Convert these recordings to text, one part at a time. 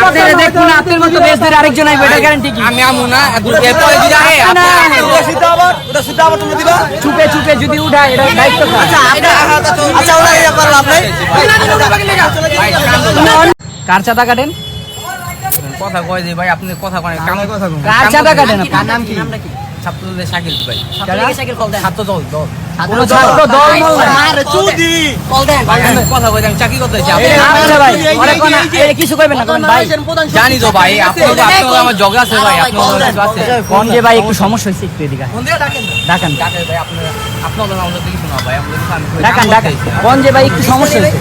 আপনারা দেখুন আপনার মতো বেশ ধরে আরেকজন আইবে এটা গ্যারান্টি কি? আমি আমু না এরপরে যদি আহে না, আপনি না, ওটা সিদ্ধ আবার ওটা সিদ্ধ আবার তুমি দিবা? চুপে চুপে যদি উঠায় এটা দায়িত্ব কার? আচ্ছা ওটা ইয়ে করো আপনি কার চাঁদা কাটেন? কথা কয় যে ভাই আপনি কথা কয় কথা কার চাঁদা কাটেন? আপনার নাম কি? ছাত্রদের শাকিল ভাই? ছাত্র দল দল। ছাত্র দল। ভাই জানি তো ভাই আপনার আমার জগ আছে ভাই আপনার আছে। ভাই একটু সমস্যা হইছে একটু এদিকে ডাকান ডাকে ভাই আপনার আপনার আমাদের দেখি শোনা ভাই আপনাদের ডাকান। ডাকান করতেছি। ভাই একটু সমস্যা হইছে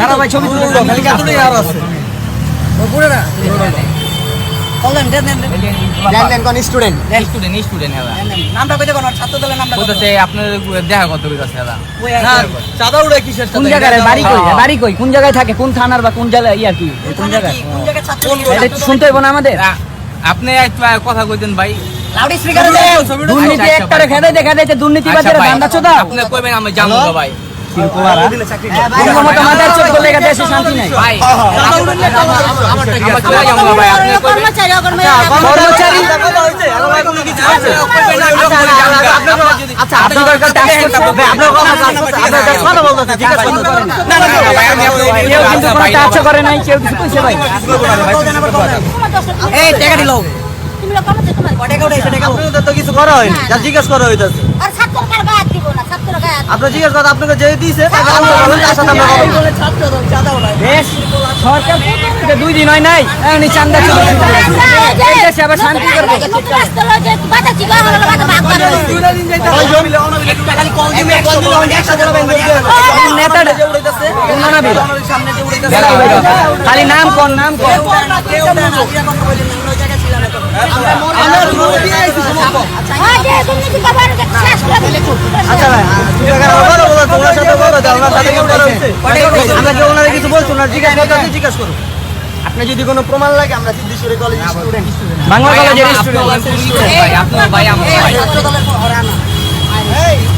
দাঁড়া ভাই ছবি তুলে স্টুডেন্ট স্টুডেন্ট স্টুডেন্ট হেলা নামটা কইতে কোন? ছাত্র দলের নামটা কইতে বলতেছে দেখা করতে কইতাছে হেলা না চাঁদা উড়ে কিসের কোন জায়গায়? বাড়ি কই? বাড়ি কই? কোন জায়গায় থাকে? কোন থানার বা কোন জায়গায় ইয়া কি। কোন জায়গায়? শুনতে হইব না আমাদের? আপনি একটু কথা কইতেন ভাই। দুর্নীতি একটারে খেদাই দেখা যাইতে দুর্নীতিবাদের আচ্ছা ভাই, চোদা আপনি কইবেন আমি জানব ভাই। আমার কর্মচারী আচ্ছা কাছে করে নাই কেউ কিছু কইছে ভাই। এই টাকা দিলো। আপনাদের তো কিছু করা হয়নি। জিজ্ঞেস করা হইতাছে। আপনার জিজ্ঞেস করা আপনাকে যে দিয়েছে সরকার দুই দিন হয় নাই এমনি চান্দা দেশে আবার শান্তি করবে। খালি নাম কোন নাম করা আপনি যদি কোনো প্রমাণ লাগে আমরা সিদ্ধেশ্বরী কলেজ স্টুডেন্ট বাংলা কলেজের স্টুডেন্ট ভাই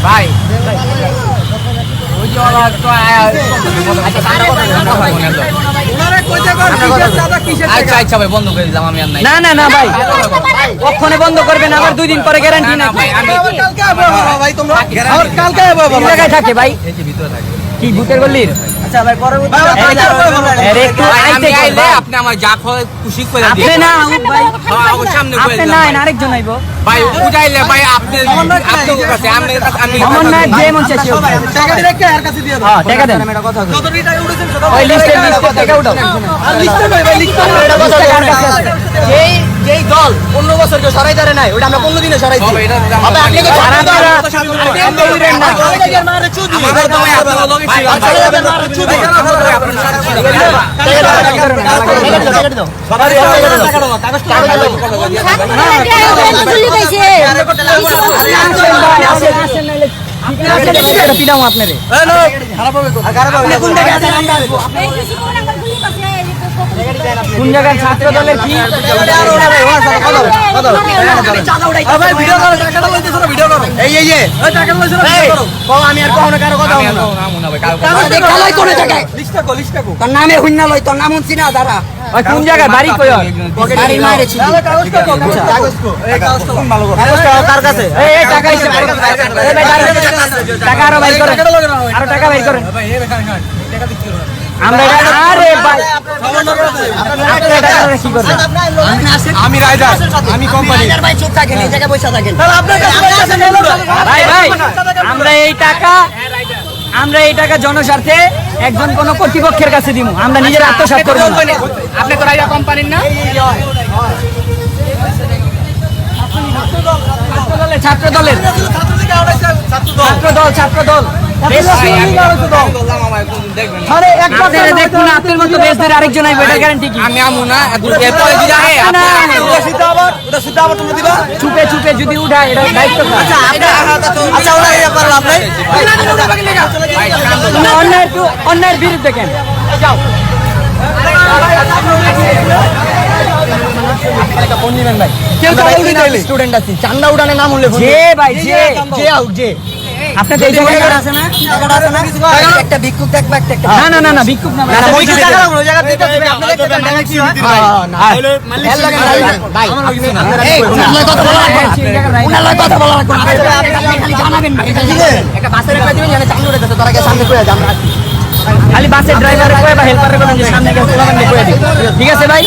ভাই ওই যে ওরা তো আয়া- আচ্ছা আচ্ছা আচ্ছা ভাই বন্ধ করে দিলাম আমি আর নাই। না না না ভাই। কখনো বন্ধ করবেন আবার দুই দিন পরে গ্যারান্টি না ভাই আমি ভাই তোমরা। কালকে থাকে ভাই। কি ভূতের গল্লির? আচ্ছা ভাই পরবর্তী। আপনি আমার যা হয় খুশি করে আপনি দিন না ভাই হ্যাঁ, আমার সামনে করে আপনি না। আরেকজন আইবো ভাই উঠাইলে ভাই আপনি আপনার কাছে আমি আমি অমর নায়ক যে মন হোক। টাকা রেখে আর কাছে দিয়ে দাও হ্যাঁ টাকা দেন কত টাকা উঠেছেন ওই লিস্টে লিস্টে টাকা উঠাও লিস্টে ভাই লিস্টে এটা কথা? যেই যেই দল পনেরো বছর কেউ সরাই দাঁড়ে নাই ওটা আমরা পনেরো দিনে হবে, হবে, সরাই আপনারা- খারাপ হবে তো। আপনি কোন জায়গার ছাত্র দলের কি আরে ভাই, ভিডিও করো, টাকাটা লইতেছো না, ভিডিও করো। এই, এই, করো। কও, আমি আর কখনো কারও কথা। তোর নামে হুইনা লই তোর নাম হুনছি না দাঁড়া কোন জায়গায় বাড়ি কই বাড়ি মারে ছিল কার কাছে? এই টাকা হিসেবে টাকা- আরও বাইর করেন আরও টাকা বাইর করেন আমরা আরে ভাই আমি রাইডার আমি কোম্পানি? ভাই ভাই আমরা এই টাকা আমরা এই টাকা জনস্বার্থে একজন কোন কর্তৃপক্ষের কাছে দিব আমরা নিজের আত্মসাৎ করব আপনি তো রাইডার কোম্পানির না? ছাত্র দলের ছাত্র ছাত্রদল। ছাত্র দল ছাত্র দল বেশ ভাই, আমি আমি বললাম আমার কোনো দেখবেন না। আপনারা দেখুন আপনার মতো বেশ আরেকজন আইবে এটা গ্যারান্টি কি আমি আমু না এরপরে যদি আহে আপনি ওটা সিদ্ধ আবার, ওটা সিদ্ধ আবার তুমি দিবা? চুপে চুপে যদি উঠায় এটা দায়িত্ব কার? আচ্ছা, ওটা ইয়ে করো আপনি। ভাই কাম তুমি অন্যায়ের বিরুদ্ধে কেন যাও ভাই। কেউ স্টুডেন্ট আছি চান্দা উঠানে নাম উল্লেখ যে ভাই যে যে আউট যে আপনাদের এই জায়গায় আছে না? টাকাটা আছে না? একটা ভিক্ষুক দেখবা, একটা- একটা- না না না না ভিক্ষুক না না, না, বলছি ওই জায়গা দিতে হবে, আপনাদের একটা টাকা কি হয়? ভাই, এর লাগে না, ভাই, ভাই, আপনারা কি করবেন? উনার কথা বলা লাগবে আপনি- আপনি খালি জানাবেন ভাই, একটা বাসের দিবেন, তারা সামনে করে খালি ড্রাইভারে কয়ে বা হেল্পারে বলেন সামনে ঠিক আছে ভাই?